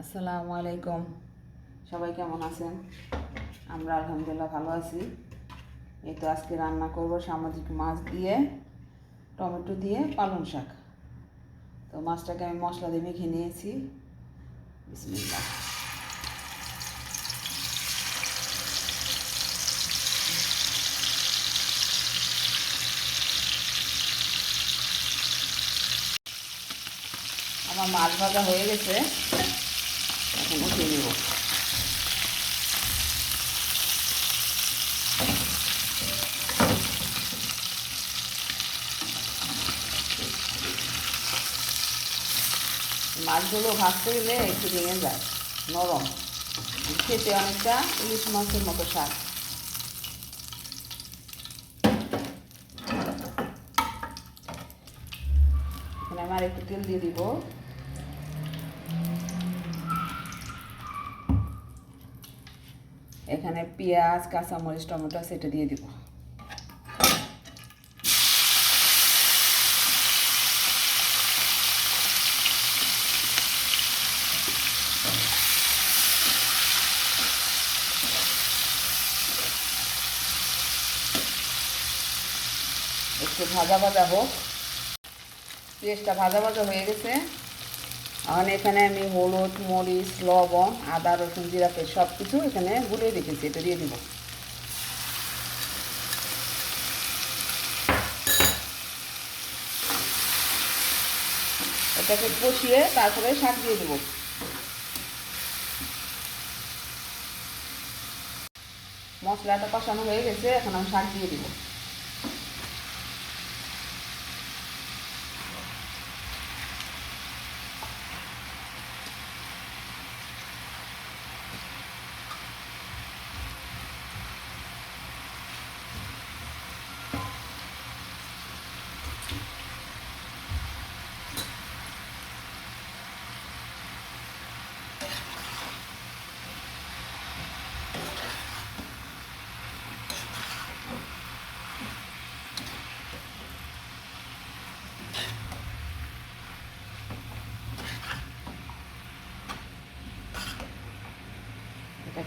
আসসালামু আলাইকুম। সবাই কেমন আছেন? আমরা আলহামদুলিল্লাহ ভালো আছি। এই তো আজকে রান্না করব সামাজিক মাছ দিয়ে, টমেটো দিয়ে পালং শাক। তো মাছটাকে আমি মশলা দিয়ে মেখে নিয়েছি। বিসমিল্লাহ। আমার মাছ ভাজা হয়ে গেছে। মাছগুলো ভাজতে গেলে একটু ভেঙে যায়, নরম। খেতে অনেকটা ইলিশ মাছের মতো স্বাদ। এখানে আমার একটু তেল দিয়ে দিব। এখানে পেঁয়াজ, কাঁচামরিচ, টমেটো সেটা দিয়ে দিব। একটু ভাজা ভাজা হোক। পেঁয়াজটা ভাজা ভাজা হয়ে গেছে। এখন এখানে আমি হলুদ, মরিচ, লবণ, আদা, রসুন, জিরা পেস্ট সব কিছু এখানে গুলিয়ে রেখেছি, এটা দিয়ে দিব। এটাকে কষিয়ে তারপরে শাক দিয়ে দেবো। মশলাটা কষানো হয়ে গেছে, এখন আমি শাক দিয়ে দিব।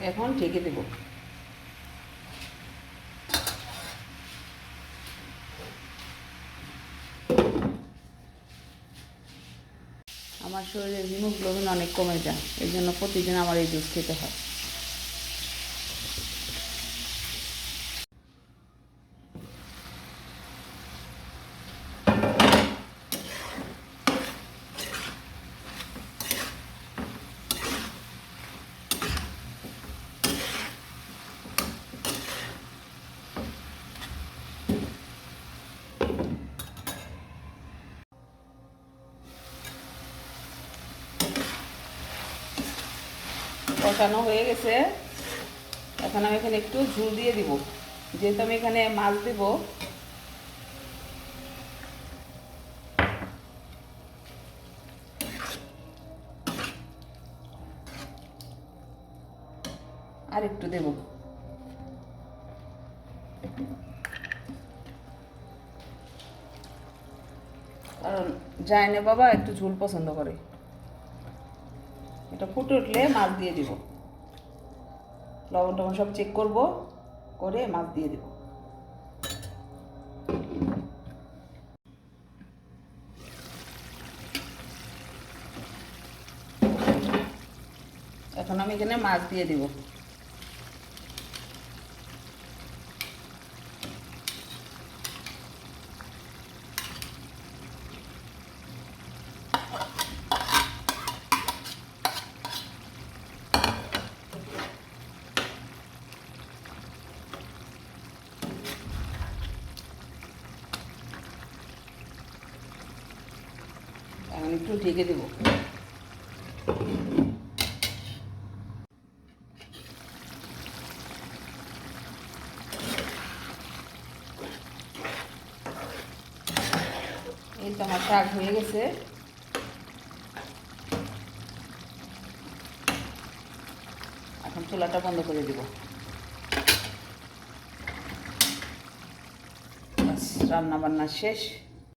এখন ঢেকে দেব। আমার শরীরে হিমোগ্লোবিন অনেক কমে যায় এই জন্য প্রতিদিন আমার এই জুস খেতে হয়। কষানো হয়ে গেছে। এখন আমি এখানে একটু ঝুল দিয়ে দিব। যেহেতু আমি এখানে মাছ দিব। আর একটু দেব। কারণ যায় না বাবা একটু ঝুল পছন্দ করে। এটা ফুটে উঠলে মাছ দিয়ে দিব। লবণ টবণ সব চেক করব, করে মাছ দিয়ে দেব। এখন আমি এখানে মাছ দিয়ে দিব এখন একটু ঢেকে দেবো। এই তো আমার শাক হয়ে গেছে। এখন চুলাটা বন্ধ করে দিব। রান্না বান্না শেষ।